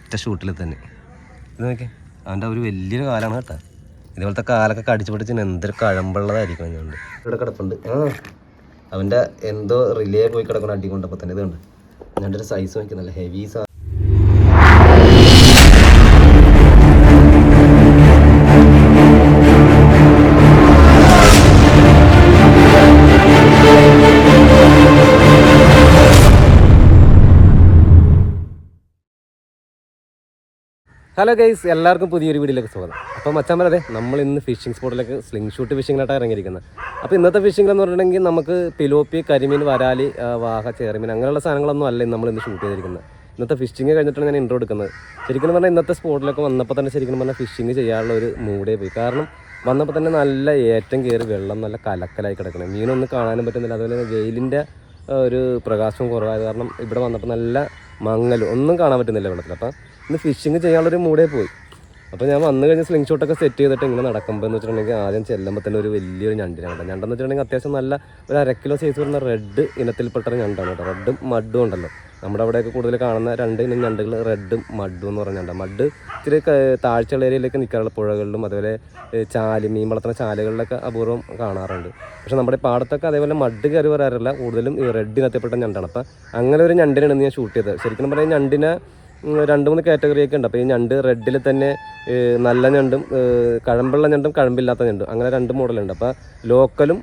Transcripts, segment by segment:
ഒറ്റ ഷൂട്ടിൽ തന്നെ. ഇത് നോക്കി അവന്റെ ഒരു വലിയൊരു കാലാണ് കേട്ടോ. ഇതുപോലത്തെ കാലൊക്കെ കടിച്ചു പിടിച്ച് എന്തൊരു കഴമ്പുള്ളതായിരിക്കും അതുകൊണ്ട് ഇവിടെ കിടപ്പുണ്ട്. അവന്റെ എന്തോ റിലേ പോയി കിടക്കണം അടി കൊണ്ടപ്പോൾ തന്നെ ഇതുണ്ട് അവന്റെ ഒരു സൈസ് നോക്കി നല്ല ഹെവി സാ ഹലോ ഗൈസ് എല്ലാവർക്കും പുതിയൊരു വീഡിയോയിലേക്ക് സ്വാഗതം. അപ്പോൾ മച്ചാൻ പറയാതെ നമ്മൾ ഇന്ന് ഫിഷിംഗ് സ്പോട്ടിലേക്ക് സ്ലിംഗ് ഷൂട്ട് ഫിഷിങ്ങിനായിട്ട് ഇറങ്ങിയിരിക്കുന്നത്. അപ്പോൾ ഇന്നത്തെ ഫിഷിംഗ് എന്ന് പറഞ്ഞിട്ടുണ്ടെങ്കിൽ നമുക്ക് പിലോപ്പി കരിമീൻ വരാലി വാഹ ചേർമീൻ അങ്ങനെയുള്ള സാധനങ്ങളൊന്നും അല്ല നമ്മൾ ഇന്ന് ഷൂട്ട് ചെയ്തിരിക്കുന്നത്. ഇന്നത്തെ ഫിഷിംഗ് കഴിഞ്ഞിട്ടാണ് ഞാൻ ഇൻട്രോ എടുക്കുന്നത്. ശരിക്കും പറഞ്ഞാൽ ഇന്നത്തെ സ്പോട്ടിലൊക്കെ വന്നപ്പോൾ തന്നെ ശരിക്കും പറഞ്ഞാൽ ഫിഷിംഗ് ചെയ്യാനുള്ള ഒരു മൂഡേ പോയി. കാരണം വന്നപ്പോൾ തന്നെ നല്ല ഏറ്റം കയറി വെള്ളം നല്ല കലക്കലായി കിടക്കണം. മീനൊന്നും കാണാനും പറ്റുന്നില്ല. അതുപോലെ തന്നെ വെയിലിന്റെ ഒരു പ്രകാശം കുറവായത് കാരണം ഇവിടെ വന്നപ്പോൾ നല്ല മങ്ങലും. ഒന്നും കാണാൻ പറ്റുന്നില്ല വെള്ളത്തിൽ അപ്പം ഇന്ന് ഫിഷിങ് ചെയ്യാനുള്ളൊരു മൂടേ പോയി. അപ്പോൾ ഞാൻ വന്നു കഴിഞ്ഞ് സ്ലിംഗ് ഷോട്ടൊക്കെ സെറ്റ് ചെയ്തിട്ട് ഇങ്ങനെ നടക്കുമ്പോൾ എന്ന് വെച്ചിട്ടുണ്ടെങ്കിൽ ആദ്യം ചെല്ലുമ്പോൾ തന്നെ ഒരു വലിയൊരു ഞണ്ടിനാണ് കേട്ടോ ഞണ്ടെന്ന് വെച്ചിട്ടുണ്ടെങ്കിൽ അത്യാവശ്യം നല്ല ഒരു അര കിലോ സൈസ് വരുന്ന റെഡ് ഇനത്തിൽപ്പെട്ട ഞണ്ടാണ് കേട്ടോ. റെഡും മഡും ഉണ്ടല്ലോ. നമ്മുടെ അവിടെയൊക്കെ കൂടുതൽ കാണുന്ന രണ്ട് ഇനം ഞണ്ടുകൾ റെഡും മഡും എന്ന് പറഞ്ഞ ഞണ്ട. മഡ് ക- താഴ്ചയുള്ള ഏരിയയിലേക്ക് നിൽക്കാറുള്ള പുഴകളിലും അതുപോലെ ചാൽ മീൻ വളർത്തുന്ന ചാലുകളിലൊക്കെ അപൂർവം കാണാറുണ്ട്. പക്ഷേ നമ്മുടെ പാടത്തൊക്കെ അതേപോലെ മഡ് കയറി വരാറില്ല. കൂടുതലും ഈ റെഡ് ഇനത്തിൽപ്പെട്ട ഞണ്ടാണ്. അപ്പം അങ്ങനെ ഒരു ഞണ്ടിനാണ് ഞാൻ ഷൂട്ട് ചെയ്തത്. ശരിക്കും പറഞ്ഞാൽ ഞണ്ടിനെ രണ്ട് മൂന്ന് കാറ്റഗറിയൊക്കെ ഉണ്ട്. അപ്പോൾ ഈ ഞണ്ട് റെഡിൽ തന്നെ നല്ല ഞണ്ടും കഴമ്പുള്ള ഞണ്ടും കഴമ്പില്ലാത്ത ഞണ്ടും. അങ്ങനെ രണ്ട് മോഡലുണ്ട് അപ്പോൾ ലോക്കലും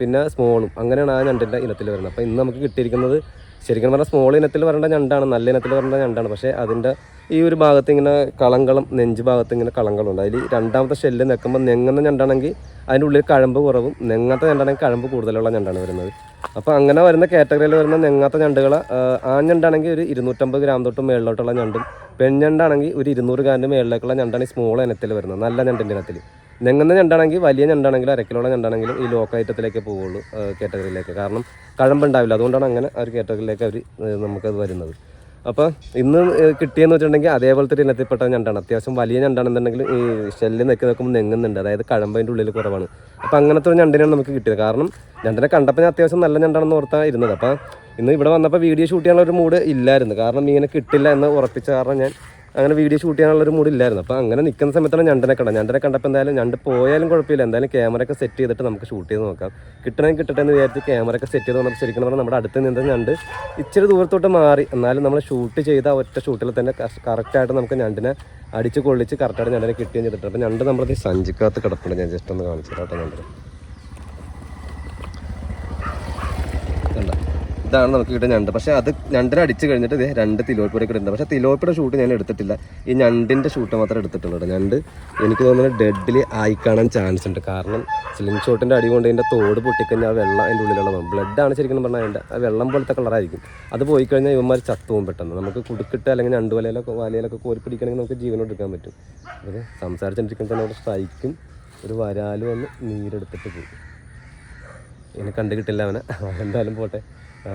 പിന്നെ സ്മോളും അങ്ങനെയാണ് ആ ഞണ്ടിന്റെ ഇനത്തിൽ വരുന്നത്. അപ്പോൾ ഇന്ന് നമുക്ക് കിട്ടിയിരിക്കുന്നത് ശരിക്കും പറഞ്ഞാൽ സ്മോൾ ഇനത്തിൽ വരേണ്ട ഞണ്ടാണ് നല്ല ഇനത്തിൽ വരേണ്ട ഞണ്ടാണ്. പക്ഷേ അതിന്റെ ഈ ഒരു ഭാഗത്ത് ഇങ്ങനെ കളങ്കളം നെഞ്ച് ഭാഗത്ത് ഇങ്ങനെ കളങ്ങളുണ്ട്. അതിൽ രണ്ടാമത്തെ ഷെല്ല് നിൽക്കുമ്പോൾ നെങ്ങുന്ന ഞണ്ടാണെങ്കിൽ അതിന്റെ ഉള്ളിൽ കഴമ്പ് കുറവും നെങ്ങാത്ത ഞണ്ടാണെങ്കിൽ കഴമ്പ് കൂടുതലുള്ള ഞണ്ടാണ് വരുന്നത്. അപ്പോൾ അങ്ങനെ വരുന്ന കാറ്റഗറിയിൽ വരുന്ന നെങ്ങാത്ത ഞണ്ടുകൾ ആ ഞണ്ടാണെങ്കിൽ ഒരു ഇരുന്നൂറ്റമ്പത് ഗ്രാം തൊട്ട് മേളിലോട്ടുള്ള ഞണ്ടും പെൺഞണ്ടാണെങ്കിൽ ഒരു ഇരുന്നൂറ് ഗ്രാമിന്റെ മേളിലേക്കുള്ള ഞണ്ടാണ് ഈ സ്മോൾ ഇനത്തിൽ വരുന്നത് നല്ല ഞണ്ടിന്റെ ഇനത്തിൽ നെങ്ങുന്ന ഞണ്ടാണെങ്കിൽ വലിയ ഞണ്ടാണെങ്കിലും അരക്കിലുള്ള ഞണ്ടാണെങ്കിലും ഈ ലോക്ക ഐറ്റത്തിലേക്ക് പോവുള്ളൂ കാറ്റഗറിയിലേക്ക് കാരണം കഴമ്പുണ്ടാവില്ല. അതുകൊണ്ടാണ് അങ്ങനെ ആ ഒരു കാറ്റഗറിയിലേക്ക് അവർ നമുക്കത് വരുന്നത്. അപ്പോൾ ഇന്ന് കിട്ടിയെന്ന് വെച്ചിട്ടുണ്ടെങ്കിൽ അതേപോലത്തെ ഒരു ഇനത്തിൽപ്പെട്ട ഞണ്ടാണ്. അത്യാവശ്യം വലിയ ഞണ്ടാണെന്നുണ്ടെങ്കിൽ ഈ ഷെല്ലിൽ നിൽക്കി നോക്കുമ്പോൾ നെങ്ങുന്നുണ്ട്. അതായത് കഴമ്പതിന്റെ ഉള്ളിൽ കുറവാണ്. അപ്പോൾ അങ്ങനത്തെ ഒരു ഞണ്ടിനാണ് നമുക്ക് കിട്ടിയത്. കാരണം ഞണ്ടിനെ കണ്ടപ്പോൾ ഞാൻ അത്യാവശ്യം നല്ല ഞണ്ടാണെന്ന് ഓർത്താണ് ഇരുന്നത്. അപ്പോൾ ഇന്ന് ഇവിടെ വന്നപ്പോൾ വീഡിയോ ഷൂട്ട് ചെയ്യാനുള്ള ഒരു മൂഡ് ഇല്ലായിരുന്നു. കാരണം മീനെ കിട്ടില്ല എന്ന് ഉറപ്പിച്ച കാരണം ഞാൻ അങ്ങനെ വീഡിയോ ഷൂട്ട് ചെയ്യാനുള്ള ഒരു മൂഡ് ഇല്ലായിരുന്നു. അപ്പോൾ അങ്ങനെ നിൽക്കുന്ന സമയത്താണ് ഞണ്ടിനെ കണ്ടത്. ഞണ്ടിനെ കണ്ടപ്പോൾ എന്തായാലും ഞണ്ട് പോയാലും കുഴപ്പമില്ല. എന്തായാലും ക്യാമറ ഒക്കെ സെറ്റ് ചെയ്തിട്ട് നമുക്ക് ഷൂട്ട് ചെയ്ത് നോക്കാം. കിട്ടണമെങ്കിൽ കിട്ടട്ടെ എന്ന് വിചാരിച്ച് ക്യാമറ ഒക്കെ സെറ്റ് ചെയ്ത് വന്നപ്പോൾ ശരിക്കും പറഞ്ഞാൽ നമ്മുടെ അടുത്ത് നിന്ന് ഞണ്ട് ഇച്ചിരി ദൂരത്തോട്ട് മാറി. എന്നാലും നമ്മൾ ഷൂട്ട് ചെയ്ത ഒറ്റ ഷൂട്ടിൽ തന്നെ കറക്റ്റായിട്ട് നമുക്ക് ഞണ്ടിനെ അടിച്ച് കൊള്ളിച്ച് കറക്റ്റായിട്ട് ഞണ്ടിനെ കിട്ടുകയും ചെയ്തിട്ടുണ്ട്. അപ്പോൾ ഞണ്ട് നമ്മളത് സഞ്ചിക്കകത്ത് കിടപ്പുണ്ട്. ഞാൻ ജസ്റ്റ് ഒന്ന് കാണിച്ചു കേട്ടോ ഞണ്ടിന് കണ്ടോ? ഇതാണ് നമുക്ക് കിട്ടുന്ന ഞണ്ട്. പക്ഷേ അത് ഞണ്ടിനെ അടിച്ച് കഴിഞ്ഞിട്ട് ഇതേ രണ്ട് തിലോപ്പിയുടെ കിട്ടുന്നത് പക്ഷെ തിലോപ്പിയുടെ ഷൂട്ട് ഞാൻ എടുത്തിട്ടില്ല. ഈ ഞണ്ടിന്റെ ഷൂട്ട് മാത്രമേ എടുത്തിട്ടുള്ളൂ ഞണ്ട് എനിക്ക് തോന്നുന്നു ഡെഡിൽ ആയി കാണാൻ ചാൻസ് ഉണ്ട്. കാരണം സ്ലിംഗ് ഷോട്ടിന്റെ അടി കൊണ്ട് അതിന്റെ തോട് പൊട്ടിക്കഴിഞ്ഞാൽ ആ വെള്ളം അതിന്റെ ഉള്ളിലുള്ള ബ്ലഡാണ് ശരിക്കും പറഞ്ഞാൽ അതിന്റെ ആ വെള്ളം പോലത്തെ കളറായിരിക്കും അത് പോയി കഴിഞ്ഞാൽ ഇവന്മാർ ചത്തവും പെട്ടെന്ന്. നമുക്ക് കുടുക്കിട്ട് അല്ലെങ്കിൽ ഞണ്ട് വലയിലൊക്കെ വലയിലൊക്കെ കോരി പിടിക്കണമെങ്കിൽ നമുക്ക് ജീവനോട് എടുക്കാൻ പറ്റും. അത് സംസാരിച്ചുകൊണ്ടിരിക്കുമ്പോൾ തന്നെ അവിടെ സ്ട്രൈക്കും ഒരു വരാലും വന്ന് നീരെടുത്തിട്ട് പോകും ഇങ്ങനെ കണ്ടു കിട്ടില്ല അവനെ. എന്തായാലും പോട്ടെ.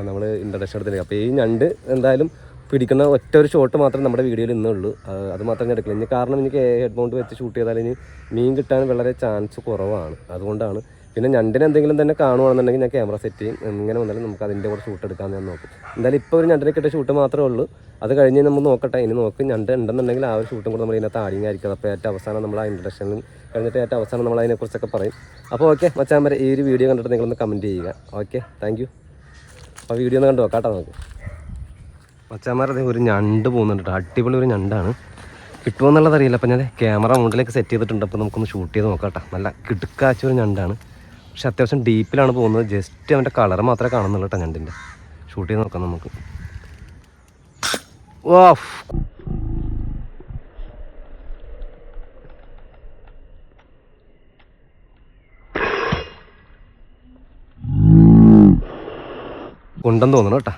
നമ്മൾ ഇൻട്രഡക്ഷൻ എടുത്തില്ല അപ്പോൾ ഈ ഞണ്ട് എന്തായാലും പിടിക്കുന്ന ഒറ്റ ഒരു ഷോട്ട് മാത്രമേ നമ്മുടെ വീഡിയോയിൽ ഇന്നേ ഉള്ളൂ. അത് മാത്രമേ എടുക്കില്ല. ഇനി കാരണം എനിക്ക് ഹെഡ് മൗണ്ട് വെച്ച് ഷൂട്ട് ചെയ്താൽ ഇനി മീൻ കിട്ടാൻ വളരെ ചാൻസ് കുറവാണ്. അതുകൊണ്ടാണ്. പിന്നെ ഞണ്ടിന് എന്തെങ്കിലും തന്നെ കാണുവാണെന്നുണ്ടെങ്കിൽ ഞാൻ ക്യാമറ സെറ്റ് ചെയ്യും. ഇങ്ങനെ വന്നാലും നമുക്ക് അതിന്റെ കൂടെ ഷൂട്ട് എടുക്കാൻ ഞാൻ നോക്കും. എന്തായാലും ഇപ്പോൾ ഒരു ഞണ്ടിനെ കിട്ടിയ ഷൂട്ട് മാത്രമേ ഉള്ളൂ. അത് കഴിഞ്ഞ് നമ്മൾ നോക്കട്ടെ. ഇനി നോക്ക് ഞണ്ട് ഉണ്ടെന്നുണ്ടെങ്കിൽ ആ ഒരു ഷൂട്ടും കൂടെ നമ്മൾ ഇതിനകത്ത് ആടിങ്ങായിരിക്കും അപ്പോൾ ഏറ്റവും അവസാനം നമ്മൾ ആ ഇൻട്രഡക്ഷനിൽ കഴിഞ്ഞിട്ട് ഏറ്റവും അവസാനം നമ്മൾ അതിനെക്കുറിച്ചൊക്കെ പറയും. അപ്പോൾ ഓക്കെ മച്ചാൻ വരെ ഈ ഒരു വീഡിയോ കണ്ടിട്ട് നിങ്ങളൊന്ന് കമന്റ് ചെയ്യുക. ഓക്കെ താങ്ക് അപ്പോൾ വീഡിയോ ഒന്ന് കണ്ടു നോക്കാട്ടോ നമുക്ക്. മച്ചാന്മാരതെ ഒരു ഞണ്ട് പോകുന്നുണ്ട് കേട്ടോ. അടിപൊളി ഒരു ഞണ്ടാണ്. കിട്ടുമെന്നുള്ളത് അറിയില്ല. അപ്പം ഞാൻ ക്യാമറ മുണ്ടിലേക്ക് സെറ്റ് ചെയ്തിട്ടുണ്ട്. അപ്പോൾ നമുക്കൊന്ന് ഷൂട്ട് ചെയ്ത് നോക്കാട്ടെ നല്ല കിടുക്കാച്ച ഒരു ഞണ്ടാണ്. പക്ഷെ അത്യാവശ്യം ഡീപ്പിലാണ് പോകുന്നത്. ജസ്റ്റ് അവന്റെ കളർ മാത്രമേ കാണുന്നുള്ളൂ കേട്ടോ ഞണ്ടിന്റെ. ഷൂട്ട് ചെയ്ത് നോക്കാം നമുക്ക്. വാ. കൊണ്ടെന്ന് തോന്നണം കേട്ടാ.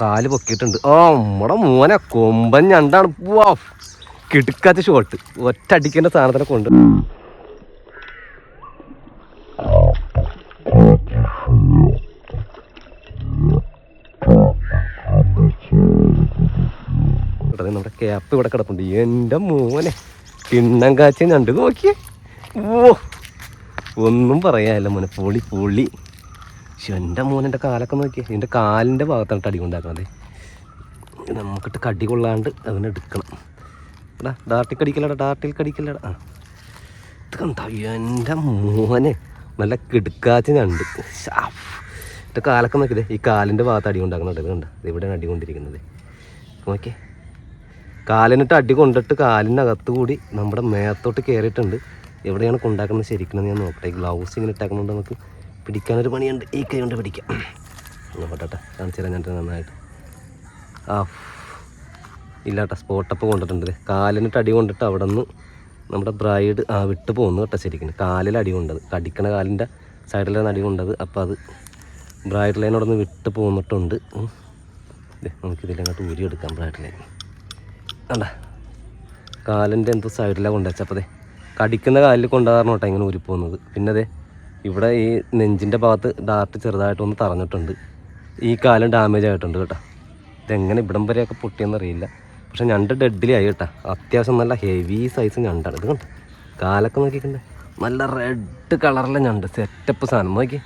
കാൽ പൊക്കിയിട്ടുണ്ട്. ഓ നമ്മുടെ മോനെ കൊമ്പൻ ഞണ്ടാണ്. കിടുക്കാത്ത ഷോട്ട് ഒറ്റ അടിക്കേണ്ട സാധനത്തിനെ കൊണ്ട്. നമ്മുടെ ക്യാപ്പ് ഇവിടെ കിടപ്പുണ്ട്. എന്റെ മോനെ കിണ്ണം കാച്ചി ഞണ്ട് നോക്കിയേ. ഓ ഒന്നും പറയാല്ല മോനെ. പൊളി പൊളി. പക്ഷെ എന്റെ മോൻ എന്റെ കാലൊക്കെ നോക്കിയേ. എന്റെ കാലിന്റെ ഭാഗത്താണ് അടി കൊണ്ടാക്കുന്നത് നമുക്കിട്ട് കടി കൊള്ളാണ്ട് അവനെ എടുക്കണം. എടാ ഡാർട്ടിൽ കടിക്കലടാ ഡാർട്ടിൽ കടിക്കലടാ ആ. ഇത് കണ്ട? എന്റെ മോനെ നല്ല കിടുക്കാച്ച കണ്ട് എന്റെ കാലൊക്കെ നോക്കിയതേ ഈ കാലിന്റെ ഭാഗത്ത് അടി കൊണ്ടാക്കുന്നുണ്ട് ഇത് കണ്ട? ഇവിടെയാണ് അടി കൊണ്ടിരിക്കുന്നത്. നോക്കിയേ. കാലിനിട്ട് അടി കൊണ്ടിട്ട് കാലിനകത്ത് കൂടി നമ്മുടെ മേത്തോട്ട് കയറിയിട്ടുണ്ട് എവിടെയാണ് കൊണ്ടാക്കുന്നത് ശരിക്കണം ഞാൻ നോക്കട്ടെ. ഗ്ലൗസ് ഇങ്ങനെ ഇട്ടാക്കുന്നുണ്ട് നമുക്ക്? പിടിക്കാനൊരു പണിയുണ്ട്. ഈ കൈ കൊണ്ട് പിടിക്കാം. നോക്കട്ടെ കാണിച്ചു തരാം ഞാൻ നന്നായിട്ട്. ആ ഇല്ലാട്ട സ്പോട്ടപ്പ് കൊണ്ടിട്ടുണ്ട്. കാലിനിട്ട് അടി കൊണ്ടിട്ട് അവിടെ നിന്ന് നമ്മുടെ ബ്രൈഡ് ആ വിട്ട് പോകുന്നു കേട്ടോ ശരിക്കും. കാലിൽ അടി കൊണ്ടത്. കടിക്കണ കാലിന്റെ സൈഡിലാണ് അടി കൊണ്ടത്. അപ്പോൾ അത് ബ്രൈഡ് ലൈനോട് നിന്ന് വിട്ട് പോന്നിട്ടുണ്ട്. നമുക്കിതിലങ്ങോട്ട് ഊരി എടുക്കാം ബ്രൈഡ് ലൈൻ അല്ല കാലിന്റെ എന്തോ സൈഡിലാണ് കൊണ്ടുവച്ചപ്പോൾ അതെ കടിക്കുന്ന കാലിൽ കൊണ്ടുപോകാറുണ്ട് കേട്ടോ ഇങ്ങനെ ഊരിപ്പോകുന്നത് പിന്നെ അതെ ഇവിടെ ഈ നെഞ്ചിന്റെ ഭാഗത്ത് ഡാർട്ട് ചെറുതായിട്ടൊന്ന് തറഞ്ഞിട്ടുണ്ട്. ഈ കാലം ഡാമേജ് ആയിട്ടുണ്ട് കേട്ടോ. ഇതെങ്ങനെ ഇവിടം വരെയൊക്കെ പൊട്ടിയെന്ന് അറിയില്ല പക്ഷെ ഞണ്ട് ആയി കേട്ടോ. അത്യാവശ്യം നല്ല ഹെവി സൈസ് ഞണ്ടാണ്. ഇത് കണ്ടോ? കാലൊക്കെ നോക്കിക്കണ്ടേ? നല്ല റെഡ് കളറിലെ ഞണ്ട്. സെറ്റപ്പ് സാധനം. നോക്കി.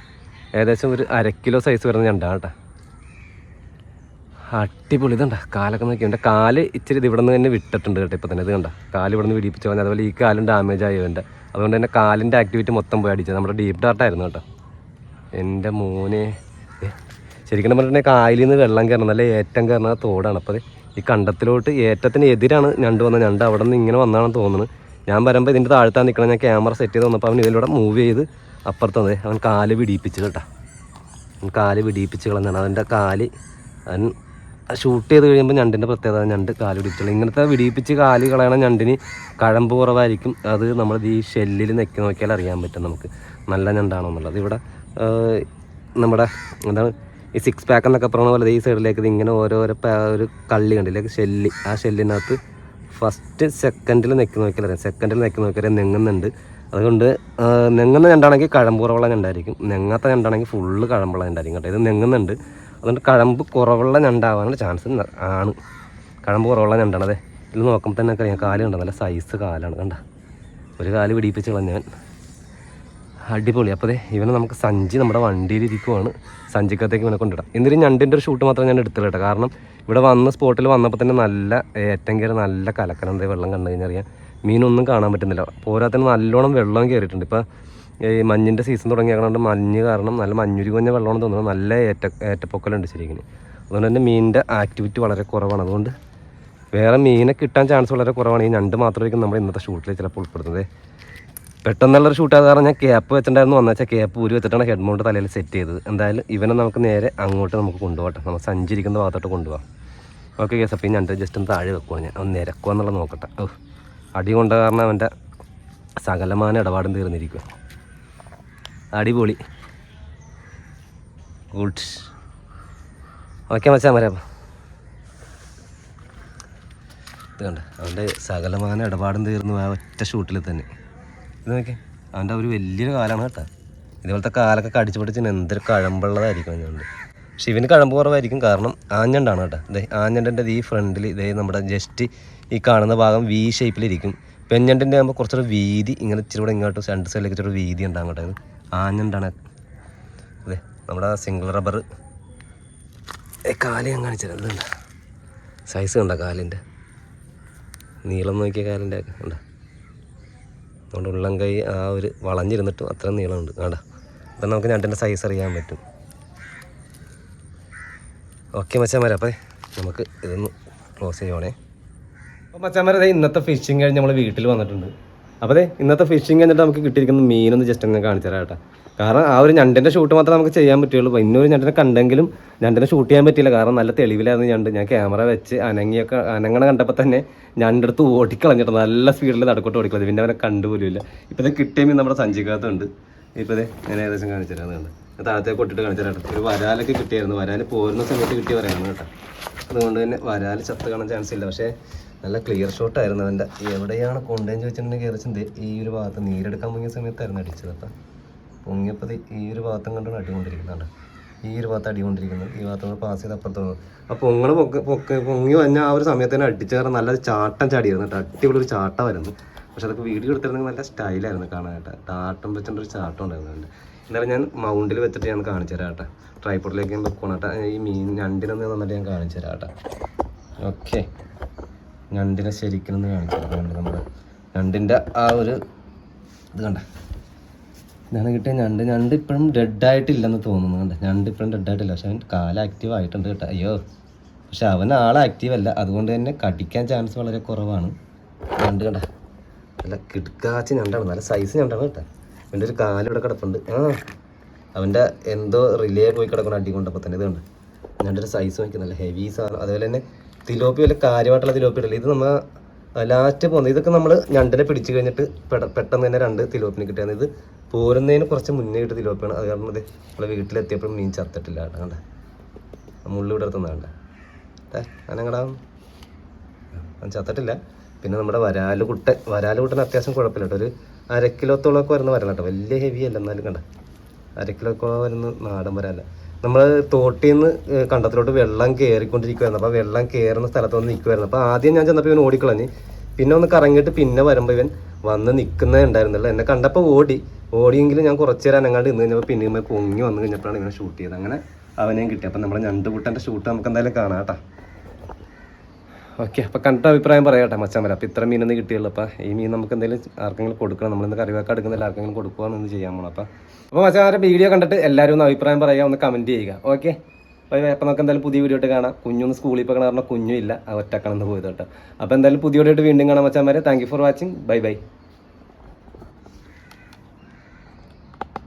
ഏകദേശം ഒരു അര കിലോ സൈസ് വരുന്ന ഞണ്ടാണ് കേട്ടോ. അടിപൊളി ഇതുണ്ട? കാലൊക്കെ നോക്കി. എന്റെ കാൽ ഇച്ചിരി ഇവിടെ നിന്ന് തന്നെ വിട്ടിട്ടുണ്ട് കേട്ടോ. ഇപ്പോൾ തന്നെ ഇത് കണ്ടോ? കാൽ ഇവിടെ നിന്ന് വിടിപ്പിച്ചു അതുപോലെ ഈ കാലും ഡാമേജ് ആയി അതുകൊണ്ട് തന്നെ കാലിന്റെ ആക്ടിവിറ്റി മൊത്തം പോയി അടിച്ചത്. നമ്മുടെ ഡീപ്പ് ഡാർട്ടായിരുന്നു കേട്ടോ. എന്റെ മോനെ. ശരിക്കും പറഞ്ഞിട്ടുണ്ടെങ്കിൽ കായലിൽ നിന്ന് വെള്ളം കയറണം. നല്ല ഏറ്റം കയറുന്ന തോടാണ്. അപ്പോൾ ഈ കണ്ടത്തിലോട്ട് ഏറ്റത്തിന് എതിരാണ് ഞണ്ട് വന്നത്. ഞണ്ട് അവിടെ നിന്ന് ഇങ്ങനെ വന്നാണെന്ന് തോന്നുന്നത് ഞാൻ വരുമ്പോൾ ഇതിന്റെ താഴ്ത്താൻ നിൽക്കണം ഞാൻ ക്യാമറ സെറ്റ് ചെയ്ത് വന്നപ്പോൾ അവൻ ഇതിലൂടെ മൂവ് ചെയ്ത് അപ്പുറത്ത് വന്നത് അവൻ കാൽ പിടിപ്പിച്ച് കേട്ടോ. കാൽ പിടിപ്പിച്ച് കളഞ്ഞാണ് അവന്റെ കാൽ അവൻ ഷൂട്ട് ചെയ്ത് കഴിയുമ്പോൾ ഞണ്ടിന്റെ പ്രത്യേകത ഞണ്ട് കാൽ പിടിച്ചുള്ളൂ. ഇങ്ങനത്തെ വിടിയിപ്പിച്ച് കാൽ കളയണ ഞണ്ടിന് കഴമ്പ് കുറവായിരിക്കും. അത് നമ്മൾ ഈ ഷെല്ലിൽ നെക്കി നോക്കിയാൽ അറിയാൻ പറ്റും നമുക്ക്. നല്ല ഞണ്ടാണോ എന്നുള്ളത് ഇവിടെ നമ്മുടെ എന്താണ് ഈ സിക്സ് പാക്ക് എന്നൊക്കെ പറയുന്ന പോലെ ഈ സൈഡിലേക്ക് ഇങ്ങനെ ഓരോരോ ഒരു കള്ളി കണ്ടില്ലേ? ഷെല്ല്. ആ ഷെല്ലിനകത്ത് ഫസ്റ്റ് സെക്കൻഡിൽ നെക്കി നോക്കിയാൽ അറിയാം. സെക്കൻഡിൽ നെക്കി നോക്കിയാൽ നെങ്ങുന്നുണ്ട്. അതുകൊണ്ട് നെങ്ങുന്ന ഞണ്ടാണെങ്കിൽ കഴമ്പ് കുറവുള്ള ഞണ്ടായിരിക്കും. നെങ്ങാത്ത ഞണ്ടാണെങ്കിൽ ഫുള്ള് കഴമ്പുള്ള ഞണ്ടായിരിക്കും കേട്ടോ. ഇത് നെങ്ങുന്നുണ്ട്. അതുകൊണ്ട് കഴമ്പ് കുറവുള്ള ഞണ്ടാവാനുള്ള ചാൻസ് ആണ്. കഴമ്പ് കുറവുള്ള ഞണ്ടാണ് അതെ ഇത് നോക്കുമ്പോൾ തന്നെ അറിയാം കാൽ കണ്ട നല്ല സൈസ് കാലാണ്. കണ്ട? ഒരു കാൽ പിടിപ്പിച്ച് കളഞ്ഞവൻ. അടിപൊളി. അപ്പോൾ അതെ ഇവനെ നമുക്ക് സഞ്ചി നമ്മുടെ വണ്ടിയിൽ ഇരിക്കുവാണ് സഞ്ചിക്കകത്തേക്ക് ഇവനെ കൊണ്ടിടാം എന്നിട്ട് ഞണ്ടിന്റെ ഒരു ഷൂട്ട് മാത്രം ഞാൻ എടുത്തില്ല കേട്ടോ. കാരണം ഇവിടെ വന്ന സ്പോട്ടിൽ വന്നപ്പോൾ തന്നെ നല്ല ഏറ്റം കയറി നല്ല കലക്കണം. എന്താ വെള്ളം കണ്ടു കഴിഞ്ഞാൽ അറിയാം. മീനൊന്നും കാണാൻ പറ്റുന്നില്ല. പോരാത്തന്നെ നല്ലോണം വെള്ളം കയറിയിട്ടുണ്ട് ഇപ്പോൾ ഈ മഞ്ഞിന്റെ സീസൺ തുടങ്ങിയതുകൊണ്ട് മഞ്ഞ് കാരണം നല്ല മഞ്ഞുരി കൊഞ്ഞ വെള്ളമാണ് തോന്നുന്നത്. നല്ല ഏറ്റ ഏറ്റപ്പൊക്കലുണ്ട് ശരിക്കും. അതുകൊണ്ട് തന്നെ മീനിന്റെ ആക്ടിവിറ്റി വളരെ കുറവാണ്. അതുകൊണ്ട് വേറെ മീനെ കിട്ടാൻ ചാൻസ് വളരെ കുറവാണ്. ഈ ഞണ്ട് മാത്രമായിരിക്കും നമ്മൾ ഇന്നത്തെ ഷൂട്ടിൽ ചിലപ്പോൾ ഉൾപ്പെടുന്നത് പെട്ടെന്നുള്ളൊരു ഷൂട്ട് ആയത് കാരണം ഞാൻ ക്യാപ്പ് വെച്ചിട്ടുണ്ടായിരുന്നു. വന്നാൽ ക്യാപ്പ് ഊരി വെച്ചിട്ടാണ് ഹെഡ് തലയിൽ സെറ്റ് ചെയ്തത്. എന്തായാലും ഇവനെ നമുക്ക് നേരെ അങ്ങോട്ട് നമുക്ക് കൊണ്ടുപോകട്ടെ. നമ്മൾ സഞ്ചരിക്കുന്ന ഭാഗത്തോട്ട് കൊണ്ടുപോകാം ഓക്കെ കേസ് അപ്പോൾ ഈ ഞണ്ട് ജസ്റ്റ് ഒന്ന് താഴെ വെക്കുവാണ് ഞാൻ. ഒന്ന് നിരക്കുക എന്നുള്ളത് നോക്കട്ടെ അടി കൊണ്ട കാരണം അവന്റെ സകലമാന ഇടപാടും തീർന്നിരിക്കുക അടിപൊളി. ഗുഡ് ഓക്കെ മച്ചാൻ വരാം. ഇത് അവന്റെ സകലമാന ഇടപാടും തീർന്നു ആ ഒറ്റ ഷൂട്ടിൽ തന്നെ. ഇത് നോക്കിയേ അവന്റെ ഒരു വലിയൊരു കാലാണ് കേട്ടോ. ഇതുപോലത്തെ കാലൊക്കെ കടിച്ചു പിടിച്ചിന് എന്തൊരു കഴമ്പുള്ളതായിരിക്കും അതുകൊണ്ട് പക്ഷെ ഇവന് കഴമ്പ് കുറവായിരിക്കും. കാരണം ആഞ്ഞണ്ടാണ് കേട്ടോ. ഇതേ ആഞ്ഞണ്ടിന്റെ ഈ ഫ്രണ്ടിൽ ഇതേ നമ്മുടെ ജസ്റ്റ് ഈ കാണുന്ന ഭാഗം വി ഷേപ്പിലിരിക്കും പെഞ്ഞണ്ടിന്റെ ആകുമ്പോൾ കുറച്ചൊരു വീതി ഇങ്ങനെ ഇച്ചിരി കൂടെ ഇങ്ങോട്ട് രണ്ട് സൈഡിലേക്ക് ഇച്ചിരി വീതി ഉണ്ടാകും കേട്ടോ ആഞ്ഞണ്ടാണ്. അതെ നമ്മുടെ സിംഗിൾ റബ്ബർ കാൽ ഞാൻ കാണിച്ചത് സൈസ് കണ്ട കാലിന്റെ നീളം നോക്കിയ കാലിന്റെ ഉണ്ട കണ്ട? അതുകൊണ്ട് ഉള്ളം കൈ ആ ഒരു വളഞ്ഞിരുന്നിട്ടും അത്ര നീളമുണ്ട്. കണ്ട? അപ്പം നമുക്ക് ഞണ്ടിന്റെ സൈസ് അറിയാൻ പറ്റും. ഓക്കെ മച്ചാമാരെ അപ്പോൾ നമുക്ക് ഇതൊന്ന് ക്ലോസ് ചെയ്യണേ അപ്പോൾ മച്ചാമാരെ ഇന്നത്തെ ഫിഷിങ് കഴിഞ്ഞ് നമ്മൾ വീട്ടിൽ വന്നിട്ടുണ്ട്. അപ്പോൾ അതെ ഇന്നത്തെ ഫിഷിങ് എന്നിട്ട് നമുക്ക് കിട്ടിയിരിക്കുന്ന മീനൊന്ന് ജസ്റ്റ് അങ്ങനെ കാണിച്ചു തരാം കേട്ടോ. കാരണം ആ ഒരു ഞണ്ടിന്റെ ഷൂട്ട് മാത്രമേ നമുക്ക് ചെയ്യാൻ പറ്റുള്ളൂ അപ്പോൾ ഇന്നൊരു ഞണ്ടിനെ കണ്ടെങ്കിലും ഞണ്ടിനെ ഷൂട്ട് ചെയ്യാൻ പറ്റില്ല കാരണം നല്ല തെളിവിലായിരുന്നു ഞണ്ട്. ഞാൻ ക്യാമറ വെച്ച് അനങ്ങിയൊക്കെ അനങ്ങണ കണ്ടപ്പോൾ തന്നെ ഞണ്ടെടുത്ത് ഓടിക്കളഞ്ഞിട്ട് നല്ല സ്പീഡിൽ നടക്കോട്ട് ഓടിക്കളഞ്ഞു. പിന്നെ അവനെ കണ്ടുപോലുമില്ല. ഇപ്പോൾ കിട്ടിയ മീൻ നമ്മുടെ സഞ്ചിക്കകത്തുണ്ട്. ഇപ്പോൾ ഇതേ ഞാൻ ഏകദേശം കാണിച്ചു തരാം. അതുകൊണ്ട് താഴത്തേക്ക് കൊട്ടിട്ട് കാണിച്ചു തരാം ഒരു വരാലൊക്കെ കിട്ടിയായിരുന്നു. വരാൽ പോരുന്ന സമയത്ത് കിട്ടിയ പറയാണ് കേട്ടോ. അതുകൊണ്ട് തന്നെ വരാൽ ചത്ത് കാണാൻ ചാൻസ് ഇല്ല. പക്ഷേ നല്ല ക്ലിയർ ഷോട്ട് ആയിരുന്നു അവന്റെ. എവിടെയാണ് കൊണ്ടേന്ന് ചോദിച്ചിട്ടുണ്ടെങ്കിൽ ഏകദേശം ഈ ഒരു ഭാഗത്ത് നീരെടുക്കാൻ പൊങ്ങിയ സമയത്തായിരുന്നു അടിച്ചത് അപ്പം. പൊങ്ങിയപ്പോൾ ഈ ഒരു ഭാഗത്തും കണ്ടാണ് അടികൊണ്ടിരിക്കുന്നുണ്ട് ഈ ഒരു ഭാഗത്ത് അടികൊണ്ടിരിക്കുന്നത് ഈ ഭാഗത്ത് പാസ് ചെയ്ത് അപ്പുറത്ത് പോകുന്നു അപ്പോൾ പൊങ്ങൾ പൊക്ക പൊക്ക പൊങ്ങി വന്ന ആ ഒരു സമയത്ത് തന്നെ അടിച്ച് കാരണം നല്ല ചാട്ടം ചാടിയായിരുന്നു കേട്ടോ. അടിപൊളി ചാട്ടമായിരുന്നു. പക്ഷെ അതൊക്കെ വീഡിയോ എടുത്തിരുന്നെങ്കിൽ നല്ല സ്റ്റൈലായിരുന്നു കാണാനായിട്ട് ടാട്ടം വെച്ചിട്ട് ഒരു ചാട്ടം ഉണ്ടായിരുന്നു എന്നാലും ഞാൻ മൗണ്ടിൽ വെച്ചിട്ട് ഞാൻ കാണിച്ചു തരാം കേട്ടോ. ട്രൈപോർട്ടിലേക്ക് ഞാൻ വെക്കണം കേട്ടോ. ഈ മീൻ ഞണ്ടിനൊന്നും നന്നായിട്ട് ഞാൻ കാണിച്ചു തരാം കേട്ടോ. ഓക്കെ ഞണ്ടിനെ ശരിക്കും കാണിക്കുന്നത് കാണിക്കാം കണ്ട് നമ്മുടെ ഞണ്ടിന്റെ ആ ഒരു ഇത് കണ്ട? ഇതാണ് കിട്ടിയ ഞണ്ട്. ഞണ്ട് ഇപ്പോഴും ഡെഡ് ആയിട്ടില്ലെന്ന് തോന്നുന്നു കണ്ട? ഞണ്ട് ഇപ്പോഴും ഡെഡ് ആയിട്ടില്ല. പക്ഷെ അവൻ കാല ആക്റ്റീവ് ആയിട്ടുണ്ട് കേട്ടോ. അയ്യോ. പക്ഷെ അവൻ ആൾ ആക്റ്റീവ് അല്ല. അതുകൊണ്ട് തന്നെ കടിക്കാൻ ചാൻസ് വളരെ കുറവാണ്. ഞണ്ട് കണ്ട? നല്ല കിടക്കാച്ച ഞണ്ടാണ്. നല്ല സൈസ് ഞണ്ടാണ് കേട്ടോ. അവന്റെ ഒരു കാലിവിടെ കിടപ്പുണ്ട്. ആ. അവന്റെ എന്തോ റിലേ പോയി കിടക്കണം അടി കൊണ്ടപ്പോൾ തന്നെ ഇത് കണ്ട്? ഞണ്ട് ഒരു സൈസ് നോക്കി നല്ല ഹെവി സാധനം. അതുപോലെ തന്നെ തിലോപ്പി വല്ല കാര്യമായിട്ടുള്ള തിലോപ്പി ഇടല്ലേ ഇത് നമ്മൾ ലാസ്റ്റ് പോകുന്നത് ഇതൊക്കെ നമ്മൾ ഞണ്ടിനെ പിടിച്ചു കഴിഞ്ഞിട്ട് പെട- പെട്ടെന്ന് തന്നെ രണ്ട് തിലോപ്പിന് കിട്ടിയാണ് ഇത് പോരുന്നതിന് കുറച്ച് മുന്നേ കിട്ടിയ തിലോപ്പിയാണ്. അത് കാരണം ഇത് നമ്മളെ വീട്ടിലെത്തിയപ്പോഴും മീൻ ചത്തിട്ടില്ല കേട്ടോ കണ്ട? മുള്ളി ഇവിടെ എടുത്തുന്ന കണ്ട? ഏ അനങ്ങടാ ചത്തിട്ടില്ല. പിന്നെ നമ്മുടെ വരാലുകുട്ടൻ വരാലുകുട്ടൻ അത്യാവശ്യം കുഴപ്പമില്ല കേട്ടോ. ഒരു അരക്കിലോത്തോളം ഒക്കെ വരുന്ന വരാലോ വലിയ ഹെവി അല്ല എന്നാലും കണ്ട? അരക്കിലോക്കോളം കിലോക്കെ വരുന്ന നാടൻ വരാല. നമ്മൾ തോട്ടിൽ നിന്ന് കണ്ടത്തിലോട്ട് വെള്ളം കയറിക്കൊണ്ടിരിക്കുവായിരുന്നു അപ്പോൾ വെള്ളം കയറുന്ന സ്ഥലത്ത് വന്ന് നിൽക്കുമായിരുന്നു അപ്പോൾ ആദ്യം ഞാൻ ചെന്നപ്പോൾ ഇവൻ ഓടിക്കളഞ്ഞ്. പിന്നെ ഒന്ന് കറങ്ങിയിട്ട് പിന്നെ വരുമ്പോൾ ഇവൻ വന്ന് നിൽക്കുന്നേ ഉണ്ടായിരുന്നില്ല എന്നെ കണ്ടപ്പോൾ ഓടി. ഓടിയെങ്കിലും ഞാൻ കുറച്ച് നേരം അനങ്ങാണ്ട് നിന്ന് കഴിഞ്ഞപ്പോൾ പിന്നെ പൊങ്ങി വന്നു കഴിഞ്ഞപ്പോഴാണ് ഇവനെ ഷൂട്ട് ചെയ്തത്. അങ്ങനെ അവനെയും കിട്ടി. അപ്പം നമ്മുടെ കൂട്ടന്റെ ഷൂട്ട് നമുക്ക് എന്തായാലും കാണാം കേട്ടോ. ഓക്കെ അപ്പോൾ കണ്ട അഭിപ്രായം പറയാട്ടെ മച്ചാൻ വരാം അപ്പോൾ ഇത്ര മീനൊന്നും കിട്ടിയുള്ളൂ. അപ്പോൾ ഈ മീൻ നമുക്ക് എന്തെങ്കിലും ആർക്കെങ്കിലും കൊടുക്കണം. നമ്മളിന്ന് കറിവാക്ക എടുക്കുന്നില്ല ആർക്കെങ്കിലും കൊടുക്കുകയെന്ന് ചെയ്യാൻ പോകണം അപ്പോൾ അപ്പോൾ മച്ചാൻ വീഡിയോ കണ്ടിട്ട് എല്ലാവരും ഒന്ന് അഭിപ്രായം പറയുക ഒന്ന് കമന്റ് ചെയ്യുക. ഓക്കെ? അപ്പോൾ അപ്പം നമുക്ക് എന്തായാലും പുതിയ വീഡിയോ ആയിട്ട് കാണാം. കുഞ്ഞൊന്ന് സ്കൂളിൽ പോയി കാരണം കുഞ്ഞും ഇല്ല. ഒറ്റക്കണമെന്ന് പോയത് കേട്ടോ. അപ്പോൾ എന്തായാലും പുതിയ വീഡിയോ ആയിട്ട് വീണ്ടും കാണാം മച്ചാന്മാരെ thank for watching bye bye